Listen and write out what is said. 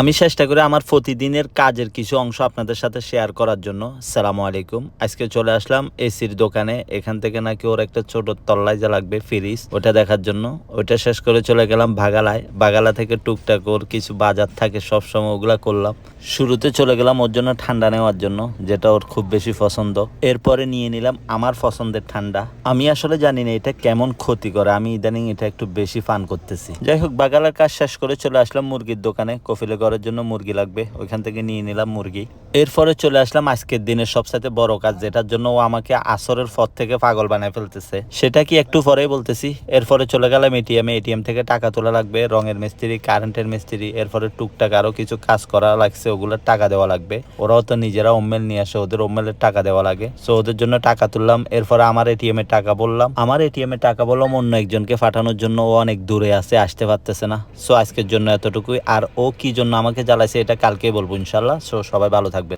আমি চেষ্টা করি আমার প্রতিদিনের কাজের কিছু অংশ আপনাদের সাথে শেয়ার করার জন্য। সালামু আলাইকুম। আজকে চলে আসলাম এসির দোকানে। এখান থেকে নাকি ওর একটা ছোট তল্লাই যা লাগবে ফ্রিজ ওটা দেখার জন্য। ওটা শেষ করে চলে গেলাম বাগালায়। বাগালা থেকে টুকটাক ওর কিছু বাজার থাকে সবসময় ওগুলা করলাম। শুরুতে চলে গেলাম ওর জন্য ঠান্ডা নেওয়ার জন্য, যেটা ওর খুব বেশি পছন্দ। এরপরে নিয়ে নিলাম আমার পছন্দের ঠান্ডা। আমি আসলে জানি না এটা কেমন ক্ষতি করে আমি ইদানিং এটা একটু বেশি ফান করতেছি। যাই হোক, বাগালার কাজ শেষ করে চলে আসলাম মুরগির দোকানে, কফিলে করার জন্য মুরগি লাগবে, ওইখান থেকে নিয়ে নিলাম মুরগি। এরপরে চলে আসলাম আজকের দিনের সবসাথে বড় কাজ, যেটার জন্য ও আমাকে আসরের পর থেকে পাগল বানায় ফেলতেছে। সেটা কি একটু পরেই বলতেছি, এরপরে চলে গেলাম এটিএম এটিএম থেকে টাকা তোলা লাগবে, রঙের মিস্ত্রি, কারেন্টের মিস্ত্রি, এরপরে টুকটাক আরও কিছু কাজ করা লাগছে, ওগুলোর টাকা দেওয়া লাগবে। ওরাও তো নিজেরা ওমেল নিয়ে আসে, ওদের ওমেলের টাকা দেওয়া লাগে। সো ওদের জন্য টাকা তুললাম, এরপরে আমার এটিএম এর টাকা বললাম। আমার এটিএম এর টাকা বললাম অন্য একজনকে পাঠানোর জন্য, ও অনেক দূরে আছে, আসতে পারতেছে না। সো আজকের জন্য এতটুকুই, আর ও কি জন্য আমাকে জ্বালাইছে এটা কালকেই বলব ইনশাল্লাহ। সো সবাই ভালো থাকবে